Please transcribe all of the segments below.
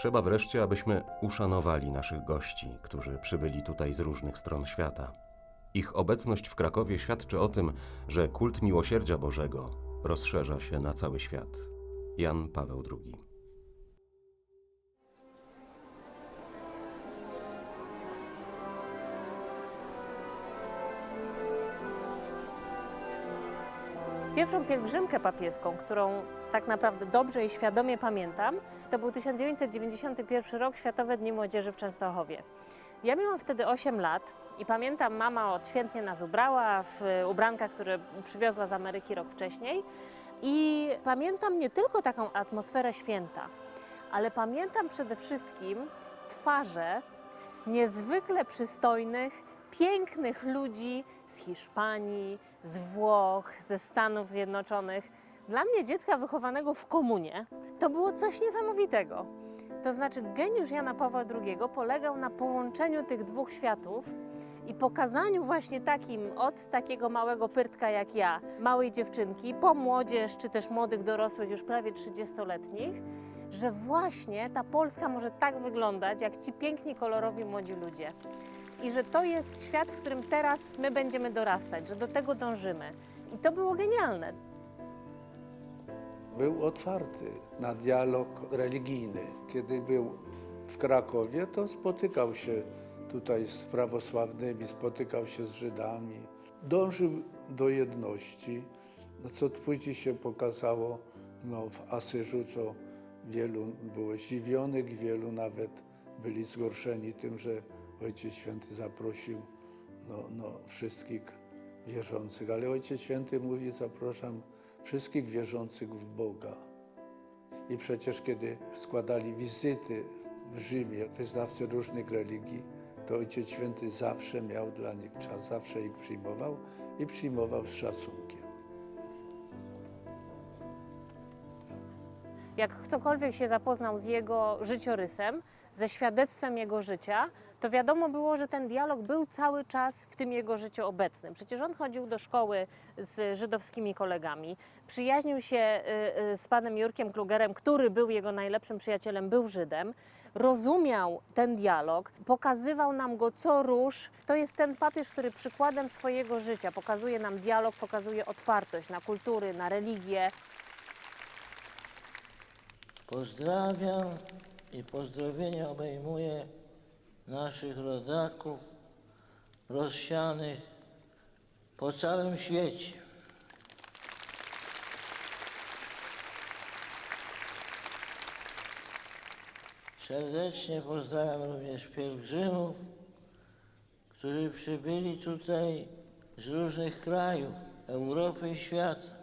Trzeba wreszcie, abyśmy uszanowali naszych gości, którzy przybyli tutaj z różnych stron świata. Ich obecność w Krakowie świadczy o tym, że kult miłosierdzia Bożego rozszerza się na cały świat. Jan Paweł II. Pierwszą pielgrzymkę papieską, którą tak naprawdę dobrze i świadomie pamiętam, to był 1991 rok Światowe Dni Młodzieży w Częstochowie. Ja miałam wtedy 8 lat i pamiętam, mama odświętnie nas ubrała w ubrankach, które przywiozła z Ameryki rok wcześniej. I pamiętam nie tylko taką atmosferę święta, ale pamiętam przede wszystkim twarze niezwykle przystojnych, pięknych ludzi z Hiszpanii, z Włoch, ze Stanów Zjednoczonych. Dla mnie, dziecka wychowanego w komunie, to było coś niesamowitego. To znaczy, geniusz Jana Pawła II polegał na połączeniu tych dwóch światów i pokazaniu właśnie takim, od takiego małego pyrtka jak ja, małej dziewczynki, po młodzież, czy też młodych dorosłych, już prawie 30-letnich, że właśnie ta Polska może tak wyglądać, jak ci piękni, kolorowi młodzi ludzie. I że to jest świat, w którym teraz my będziemy dorastać, że do tego dążymy. I to było genialne. Był otwarty na dialog religijny. Kiedy był w Krakowie, to spotykał się tutaj z prawosławnymi, spotykał się z Żydami. Dążył do jedności, no co później się pokazało no, w Asyżu, co wielu było zdziwionych, wielu nawet byli zgorszeni tym, że Ojciec Święty zaprosił no, no, wszystkich wierzących. Ale Ojciec Święty mówi, zapraszam wszystkich wierzących w Boga. I przecież kiedy składali wizyty w Rzymie wyznawcy różnych religii, to Ojciec Święty zawsze miał dla nich czas, zawsze ich przyjmował i przyjmował z szacunkiem. Jak ktokolwiek się zapoznał z jego życiorysem, ze świadectwem jego życia, to wiadomo było, że ten dialog był cały czas w tym jego życiu obecny. Przecież on chodził do szkoły z żydowskimi kolegami, przyjaźnił się y, y, z panem Jurkiem Klugerem, który był jego najlepszym przyjacielem, był Żydem, rozumiał ten dialog, pokazywał nam go co róż. To jest ten papież, który przykładem swojego życia pokazuje nam dialog, pokazuje otwartość na kultury, na religię, Pozdrawiam i pozdrowienia obejmuję naszych rodaków rozsianych po całym świecie. Serdecznie pozdrawiam również pielgrzymów, którzy przybyli tutaj z różnych krajów Europy i świata.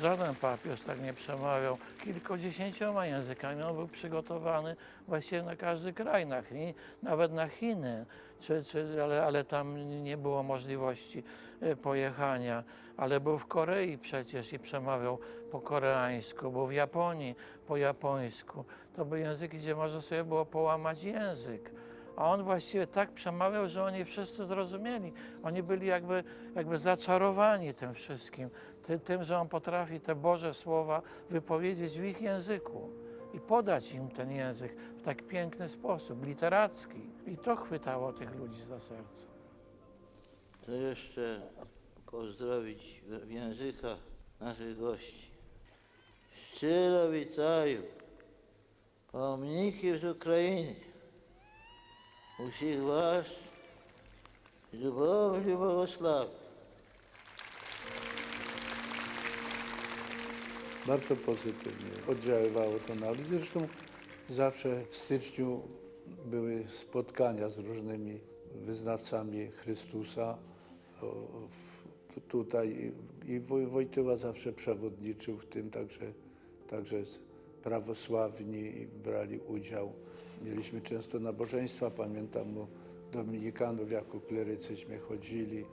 Żaden papież tak nie przemawiał kilkudziesięcioma językami. On był przygotowany właściwie na każdy kraj, na Chin, nawet na Chiny, czy, czy, ale, ale tam nie było możliwości e, pojechania. Ale był w Korei przecież i przemawiał po koreańsku, był w Japonii po japońsku. To były języki, gdzie można sobie było połamać język. A on właściwie tak przemawiał, że oni wszyscy zrozumieli. Oni byli jakby, jakby zaczarowani tym wszystkim, tym, tym, że on potrafi te Boże słowa wypowiedzieć w ich języku i podać im ten język w tak piękny sposób, literacki. I to chwytało tych ludzi za serce. To jeszcze pozdrowić w językach naszych gości. Szczero witają pomniki z Ukrainy Усіх вас з любов'ю Богослав. Bardzo pozytywnie oddziaływało to na ludzi. Zresztą zawsze w styczniu były spotkania z różnymi wyznawcami Chrystusa. O, w, tu- tutaj i Woj- Wojtyła zawsze przewodniczył w tym, także, także z- prawosławni brali udział. Mieliśmy często nabożeństwa, pamiętam u dominikanów jako klerycyśmy chodzili.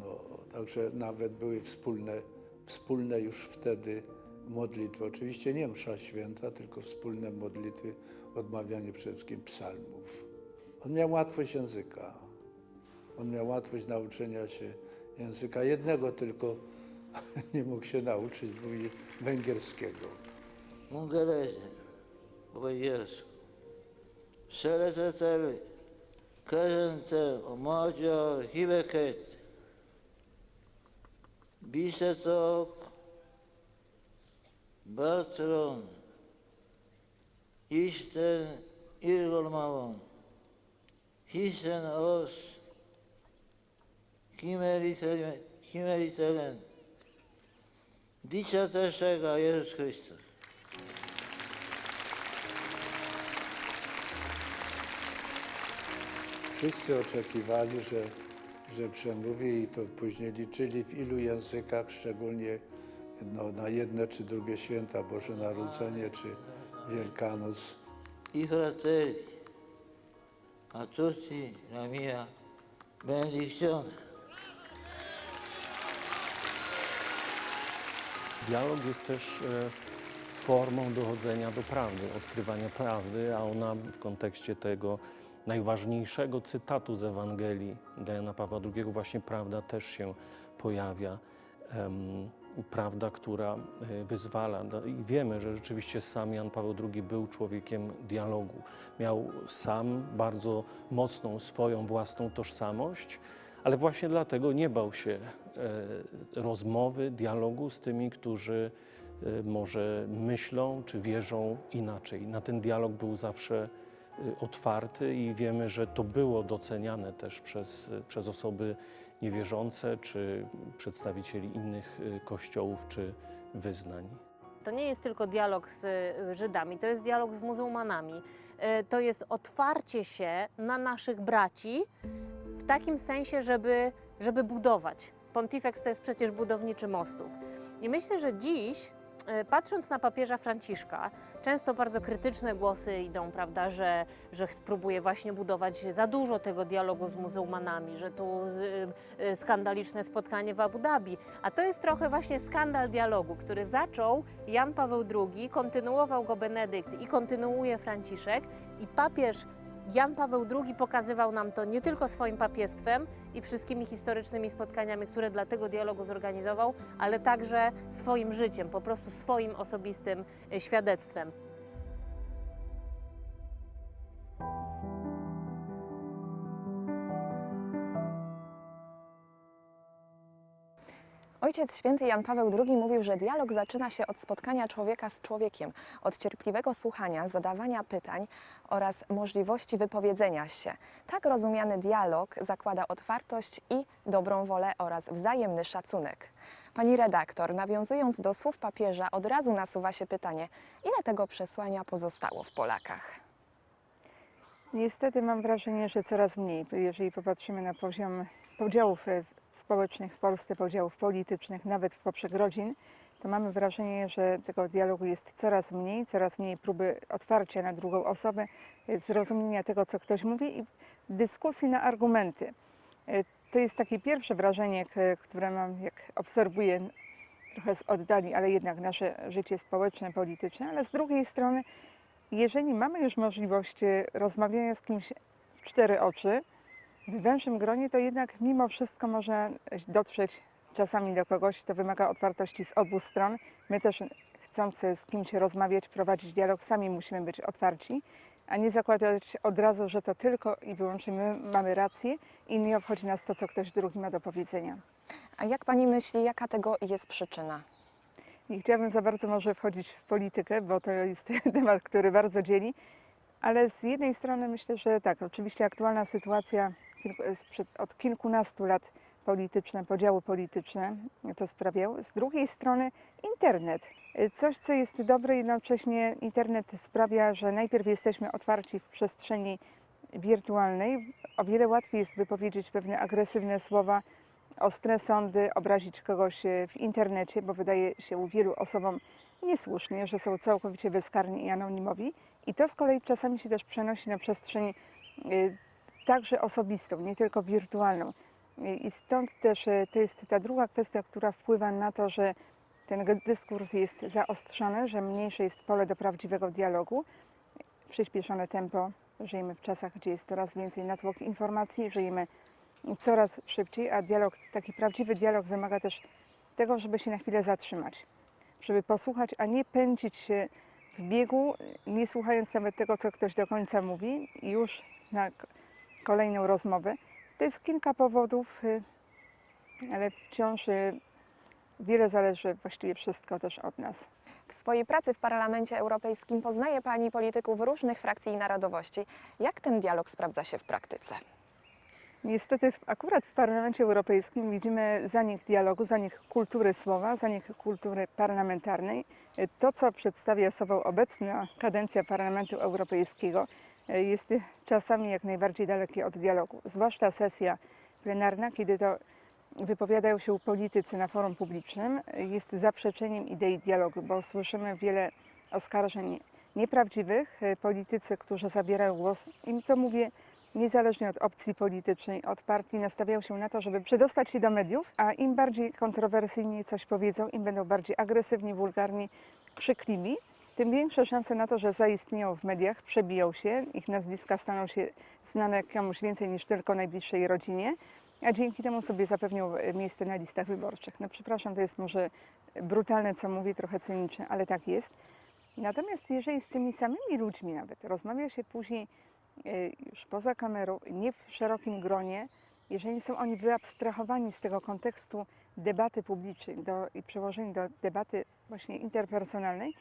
No, także nawet były wspólne, wspólne już wtedy modlitwy. Oczywiście nie msza święta, tylko wspólne modlitwy, odmawianie przede wszystkim psalmów. On miał łatwość języka. On miał łatwość nauczenia się języka. Jednego tylko nie mógł się nauczyć, mówi węgierskiego. Ungherese, boiersco, Sereteteli, Kezentev, Macar, Hibeket, Bisetok, Bertron, İşten irgolmavon, Hisen os, Kimeritelen, Dicha teşekkür Yesus Kristus. Wszyscy oczekiwali, że, że przemówi i to później liczyli w ilu językach, szczególnie no, na jedne czy drugie święta, Boże Narodzenie czy Wielkanoc. I fratelli, a tutti la mia benedizione. Dialog jest też e, formą dochodzenia do prawdy, odkrywania prawdy, a ona w kontekście tego najważniejszego cytatu z Ewangelii Jana Pawła II właśnie prawda też się pojawia. Prawda, która e, wyzwala. No I wiemy, że rzeczywiście sam Jan Paweł II był człowiekiem dialogu. Miał sam bardzo mocną swoją własną tożsamość, ale właśnie dlatego nie bał się e, rozmowy, dialogu z tymi, którzy e, może myślą czy wierzą inaczej. Na ten dialog był zawsze otwarty i wiemy, że to było doceniane też przez, przez osoby niewierzące czy przedstawicieli innych e, kościołów czy wyznań. To nie jest tylko dialog z y, Żydami, to jest dialog z muzułmanami. Y, To jest otwarcie się na naszych braci w takim sensie, żeby, żeby budować. Pontifex to jest przecież budowniczy mostów. I myślę, że dziś, y, patrząc na papieża Franciszka, często bardzo krytyczne głosy idą, prawda, że, że spróbuje właśnie budować za dużo tego dialogu z muzułmanami, że tu y, y, skandaliczne spotkanie w Abu Dhabi. A to jest trochę właśnie skandal dialogu, który zaczął Jan Paweł II, kontynuował go Benedykt i kontynuuje Franciszek i papież Jan Paweł II pokazywał nam to nie tylko swoim papiestwem i wszystkimi historycznymi spotkaniami, które dla tego dialogu zorganizował, ale także swoim życiem, po prostu swoim osobistym y, świadectwem. Ojciec święty Jan Paweł II mówił, że dialog zaczyna się od spotkania człowieka z człowiekiem, od cierpliwego słuchania, zadawania pytań oraz możliwości wypowiedzenia się. Tak rozumiany dialog zakłada otwartość i dobrą wolę oraz wzajemny szacunek. Pani redaktor, nawiązując do słów papieża, od razu nasuwa się pytanie, ile tego przesłania pozostało w Polakach? Niestety mam wrażenie, że coraz mniej. Jeżeli popatrzymy na poziom podziałów e, społecznych w Polsce, podziałów politycznych, nawet w poprzek rodzin, to mamy wrażenie, że tego dialogu jest coraz mniej, coraz mniej próby otwarcia na drugą osobę, e, zrozumienia tego, co ktoś mówi i dyskusji na argumenty. E, To jest takie pierwsze wrażenie, które mam, jak obserwuję trochę z oddali, ale jednak nasze życie społeczne, polityczne, ale z drugiej strony jeżeli mamy już możliwość e, rozmawiania z kimś w cztery oczy, w węższym gronie, to jednak mimo wszystko można dotrzeć czasami do kogoś, to wymaga otwartości z obu stron. My też chcąc z kimś rozmawiać, prowadzić dialog, sami musimy być otwarci, a nie zakładać od razu, że to tylko i wyłącznie my mamy rację i nie obchodzi nas to, co ktoś drugi ma do powiedzenia. A jak pani myśli, jaka tego jest przyczyna? Nie chciałabym za bardzo może wchodzić w politykę, bo to jest temat, który bardzo dzieli, ale z jednej strony myślę, że tak, oczywiście aktualna sytuacja kilku- sprzed- od kilkunastu lat polityczne, podziały polityczne to sprawiały. Z drugiej strony internet. Coś, co jest dobre, jednocześnie internet sprawia, że najpierw jesteśmy otwarci w przestrzeni wirtualnej. O wiele łatwiej jest wypowiedzieć pewne agresywne słowa, ostre sądy, obrazić kogoś e, w internecie, bo wydaje się wielu osobom niesłusznie, że są całkowicie bezkarni i anonimowi. I to z kolei czasami się też przenosi na przestrzeń e, także osobistą, nie tylko wirtualną. I stąd też e, to jest ta druga kwestia, która wpływa na to, że ten dyskurs jest zaostrzony, że mniejsze jest pole do prawdziwego dialogu, przyspieszone tempo. Żyjemy w czasach, gdzie jest coraz więcej natłok informacji, żyjemy coraz szybciej, a dialog, taki prawdziwy dialog wymaga też tego, żeby się na chwilę zatrzymać, żeby posłuchać, a nie pędzić się w biegu, nie słuchając nawet tego, co ktoś do końca mówi, już na kolejną rozmowę. To jest kilka powodów, y, ale wciąż y, wiele zależy, właściwie wszystko też od nas. W swojej pracy w Parlamencie Europejskim poznaje Pani polityków różnych frakcji i narodowości. Jak ten dialog sprawdza się w praktyce? Niestety akurat w Parlamencie Europejskim widzimy zanik dialogu, zanik kultury słowa, zanik kultury parlamentarnej. E, To, co przedstawia sobą obecna kadencja Parlamentu Europejskiego, jest czasami jak najbardziej dalekie od dialogu. Zwłaszcza sesja plenarna, kiedy to wypowiadają się politycy na forum publicznym, e, jest zaprzeczeniem idei dialogu, bo słyszymy wiele oskarżeń nieprawdziwych. E, Politycy, którzy zabierają głos, im to mówię niezależnie od opcji politycznej, od partii, nastawiają się na to, żeby przedostać się do mediów, a im bardziej kontrowersyjnie coś powiedzą, im będą bardziej agresywni, wulgarni, krzykliwi, tym większe szanse na to, że zaistnieją w mediach, przebiją się, ich nazwiska staną się znane komuś więcej niż tylko najbliższej rodzinie, a dzięki temu sobie zapewnią e, miejsce na listach wyborczych. No przepraszam, to jest może brutalne, co mówię, trochę cyniczne, ale tak jest. Natomiast jeżeli z tymi samymi ludźmi nawet rozmawia się później e, już poza kamerą, nie w szerokim gronie, jeżeli są oni wyabstrahowani z tego kontekstu debaty publicznej do, i przełożeni do debaty właśnie interpersonalnej,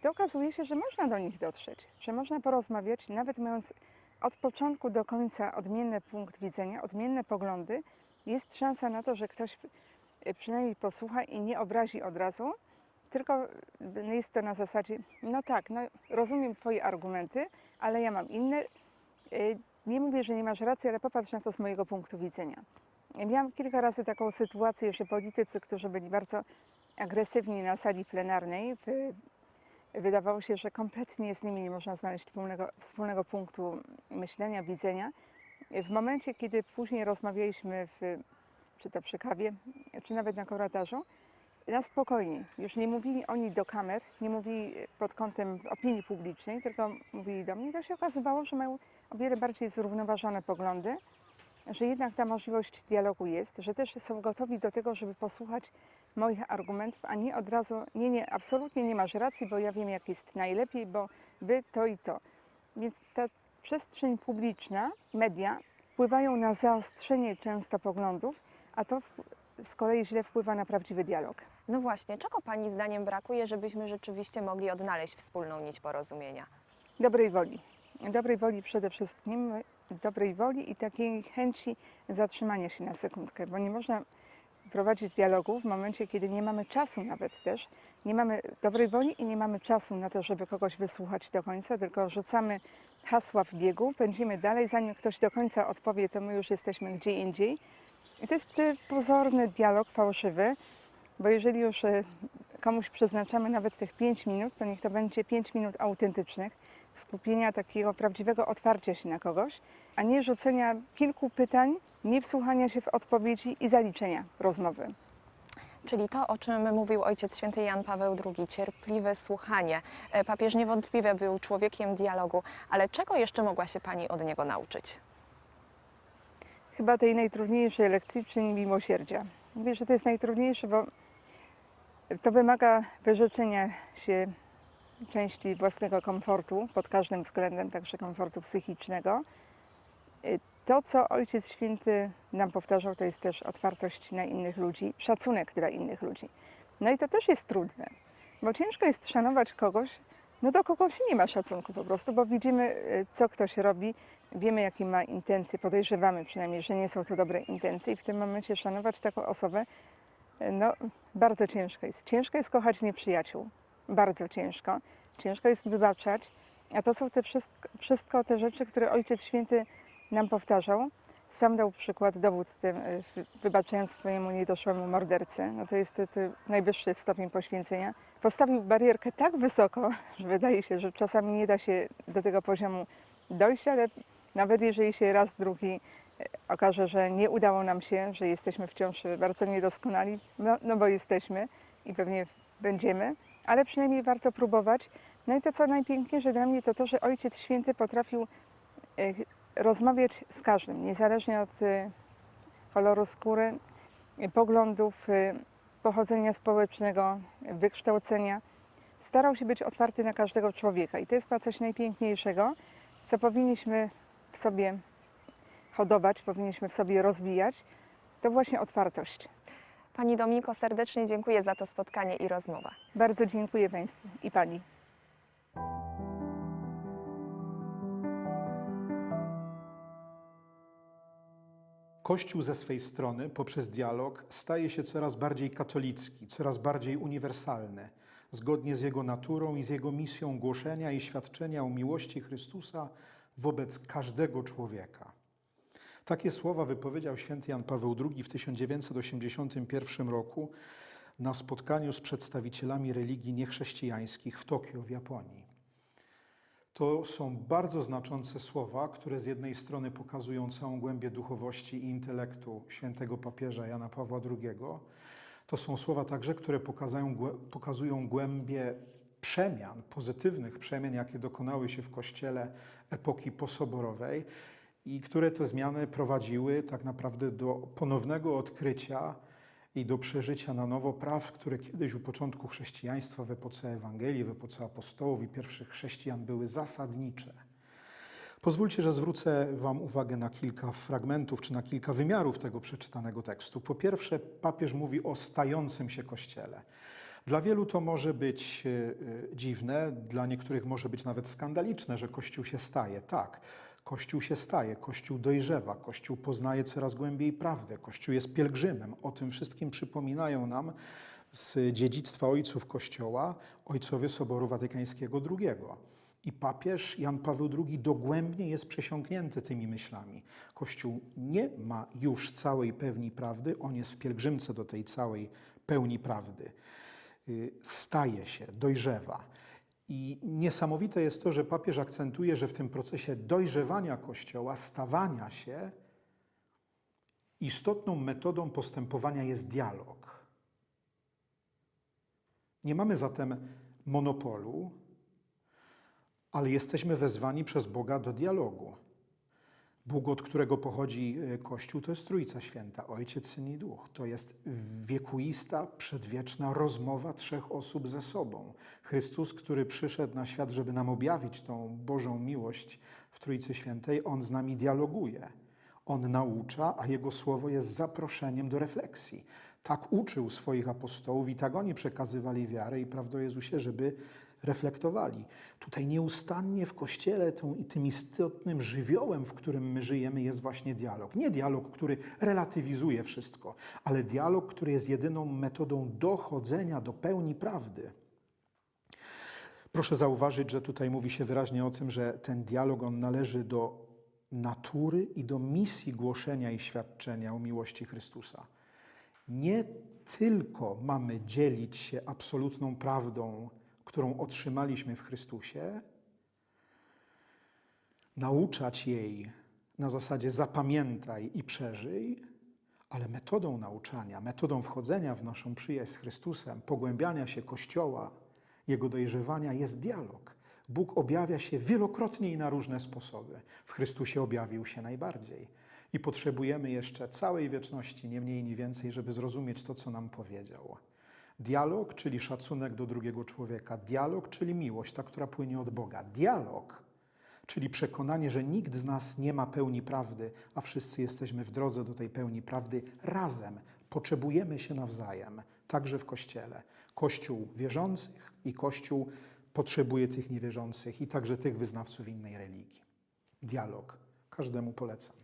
to okazuje się, że można do nich dotrzeć, że można porozmawiać, nawet mając od początku do końca odmienny punkt widzenia, odmienne poglądy, jest szansa na to, że ktoś e, przynajmniej posłucha i nie obrazi od razu, tylko e, jest to na zasadzie, no tak, no rozumiem Twoje argumenty, ale ja mam inne. Y, Nie mówię, że nie masz racji, ale popatrz na to z mojego punktu widzenia. Miałam kilka razy taką sytuację, że politycy, którzy byli bardzo agresywni na sali plenarnej, wy- wydawało się, że kompletnie z nimi nie można znaleźć wspólnego, wspólnego punktu myślenia, widzenia. W momencie, kiedy później rozmawialiśmy, w, czy to przy kawie, czy nawet na korytarzu, na spokojnie. Już nie mówili oni do kamer, nie mówili pod kątem opinii publicznej, tylko mówili do mnie. To się okazywało, że mają o wiele bardziej zrównoważone poglądy, że jednak ta możliwość dialogu jest, że też są gotowi do tego, żeby posłuchać moich argumentów, a nie od razu, nie, nie, absolutnie nie masz racji, bo ja wiem, jak jest najlepiej, bo wy to i to. Więc ta przestrzeń publiczna, media wpływają na zaostrzenie często poglądów, a to z kolei źle wpływa na prawdziwy dialog. No właśnie, czego Pani zdaniem brakuje, żebyśmy rzeczywiście mogli odnaleźć wspólną nić porozumienia? Dobrej woli. Dobrej woli przede wszystkim, dobrej woli i takiej chęci zatrzymania się na sekundkę, bo nie można prowadzić dialogu w momencie, kiedy nie mamy czasu nawet też, nie mamy dobrej woli i nie mamy czasu na to, żeby kogoś wysłuchać do końca, tylko rzucamy hasła w biegu, pędzimy dalej, zanim ktoś do końca odpowie, to my już jesteśmy gdzie indziej. I to jest pozorny dialog, fałszywy, bo jeżeli już y, komuś przeznaczamy nawet tych 5 minut, to niech to będzie 5 minut autentycznych, skupienia takiego prawdziwego otwarcia się na kogoś, a nie rzucenia kilku pytań, nie wsłuchania się w odpowiedzi i zaliczenia rozmowy. Czyli to, o czym mówił Ojciec Święty Jan Paweł II, cierpliwe słuchanie. E, Papież niewątpliwie był człowiekiem dialogu, ale czego jeszcze mogła się Pani od niego nauczyć? Chyba tej najtrudniejszej lekcji, czyli miłosierdzia. Mówię, że to jest najtrudniejsze, bo to wymaga wyrzeczenia się części własnego komfortu pod każdym względem, także komfortu psychicznego. To, co Ojciec Święty nam powtarzał, to jest też otwartość na innych ludzi, szacunek dla innych ludzi. No i to też jest trudne, bo ciężko jest szanować kogoś, no do kogoś nie ma szacunku po prostu, bo widzimy, y, co ktoś robi, wiemy, jakie ma intencje, podejrzewamy przynajmniej, że nie są to dobre intencje i w tym momencie szanować taką osobę, y, no bardzo ciężko jest. Ciężko jest kochać nieprzyjaciół, bardzo ciężko. Ciężko jest wybaczać, a to są te wszystko, wszystko te rzeczy, które Ojciec Święty nam powtarzał. Sam dał przykład, dowód tym, w- wybaczając swojemu niedoszłemu mordercy. No to jest to, to najwyższy stopień poświęcenia. Postawił barierkę tak wysoko, że wydaje się, że czasami nie da się do tego poziomu dojść, ale nawet jeżeli się raz, drugi e, okaże, że nie udało nam się, że jesteśmy wciąż bardzo niedoskonali, no, no bo jesteśmy i pewnie będziemy, ale przynajmniej warto próbować. No i to, co najpiękniejsze dla mnie, to to, że Ojciec Święty potrafił e, rozmawiać z każdym, niezależnie od e, koloru skóry, e, poglądów, e, pochodzenia społecznego, wykształcenia. starał się być otwarty na każdego człowieka. I to jest chyba coś najpiękniejszego, co powinniśmy w sobie hodować, powinniśmy w sobie rozwijać. To właśnie otwartość. Pani Dominiko, serdecznie dziękuję za to spotkanie i rozmowę. Bardzo dziękuję Państwu i Pani. Kościół ze swej strony, poprzez dialog, staje się coraz bardziej katolicki, coraz bardziej uniwersalny, zgodnie z jego naturą i z jego misją głoszenia i świadczenia o miłości Chrystusa wobec każdego człowieka. Takie słowa wypowiedział święty Jan Paweł II w 1981 roku na spotkaniu z przedstawicielami religii niechrześcijańskich w Tokio w Japonii. To są bardzo znaczące słowa, które z jednej strony pokazują całą głębię duchowości i intelektu świętego papieża Jana Pawła II. To są słowa także, które pokazują, pokazują głębię przemian, pozytywnych przemian, jakie dokonały się w Kościele epoki posoborowej i które te zmiany prowadziły tak naprawdę do ponownego odkrycia i do przeżycia na nowo praw, które kiedyś u początku chrześcijaństwa, w epoce Ewangelii, w epoce apostołów i pierwszych chrześcijan były zasadnicze. Pozwólcie, że zwrócę Wam uwagę na kilka fragmentów czy na kilka wymiarów tego przeczytanego tekstu. Po pierwsze, papież mówi o stającym się kościele. Dla wielu to może być e, e, dziwne, dla niektórych może być nawet skandaliczne, że Kościół się staje. Tak, Kościół się staje, Kościół dojrzewa, Kościół poznaje coraz głębiej prawdę, Kościół jest pielgrzymem. O tym wszystkim przypominają nam z dziedzictwa ojców Kościoła ojcowie Soboru Watykańskiego II. I papież Jan Paweł II dogłębnie jest przesiąknięty tymi myślami. Kościół nie ma już całej pełni prawdy, on jest w pielgrzymce do tej całej pełni prawdy. Y, Staje się, dojrzewa. I niesamowite jest to, że papież akcentuje, że w tym procesie dojrzewania Kościoła, stawania się, istotną metodą postępowania jest dialog. Nie mamy zatem monopolu, ale jesteśmy wezwani przez Boga do dialogu. Bóg, od którego pochodzi e, Kościół, to jest Trójca Święta, Ojciec, Syn i Duch. To jest wiekuista, przedwieczna rozmowa trzech osób ze sobą. Chrystus, który przyszedł na świat, żeby nam objawić tą Bożą miłość w Trójcy Świętej, On z nami dialoguje. On naucza, a Jego słowo jest zaproszeniem do refleksji. Tak uczył swoich apostołów i tak oni przekazywali wiarę i prawdę Jezusie, żeby reflektowali. Tutaj nieustannie w Kościele tą, tym istotnym żywiołem, w którym my żyjemy, jest właśnie dialog. Nie dialog, który relatywizuje wszystko, ale dialog, który jest jedyną metodą dochodzenia do pełni prawdy. Proszę zauważyć, że tutaj mówi się wyraźnie o tym, że ten dialog on należy do natury i do misji głoszenia i świadczenia o miłości Chrystusa. Nie tylko mamy dzielić się absolutną prawdą, którą otrzymaliśmy w Chrystusie, nauczać jej na zasadzie zapamiętaj i przeżyj, ale metodą nauczania, metodą wchodzenia w naszą przyjaźń z Chrystusem, pogłębiania się Kościoła, jego dojrzewania jest dialog. Bóg objawia się wielokrotnie i na różne sposoby. W Chrystusie objawił się najbardziej. I potrzebujemy jeszcze całej wieczności, nie mniej, nie więcej, żeby zrozumieć to, co nam powiedział. Dialog, czyli szacunek do drugiego człowieka. Dialog, czyli miłość, ta, która płynie od Boga. Dialog, czyli przekonanie, że nikt z nas nie ma pełni prawdy, a wszyscy jesteśmy w drodze do tej pełni prawdy razem. Potrzebujemy się nawzajem, także w Kościele. Kościół wierzących i Kościół potrzebuje tych niewierzących i także tych wyznawców innej religii. Dialog. Każdemu polecam.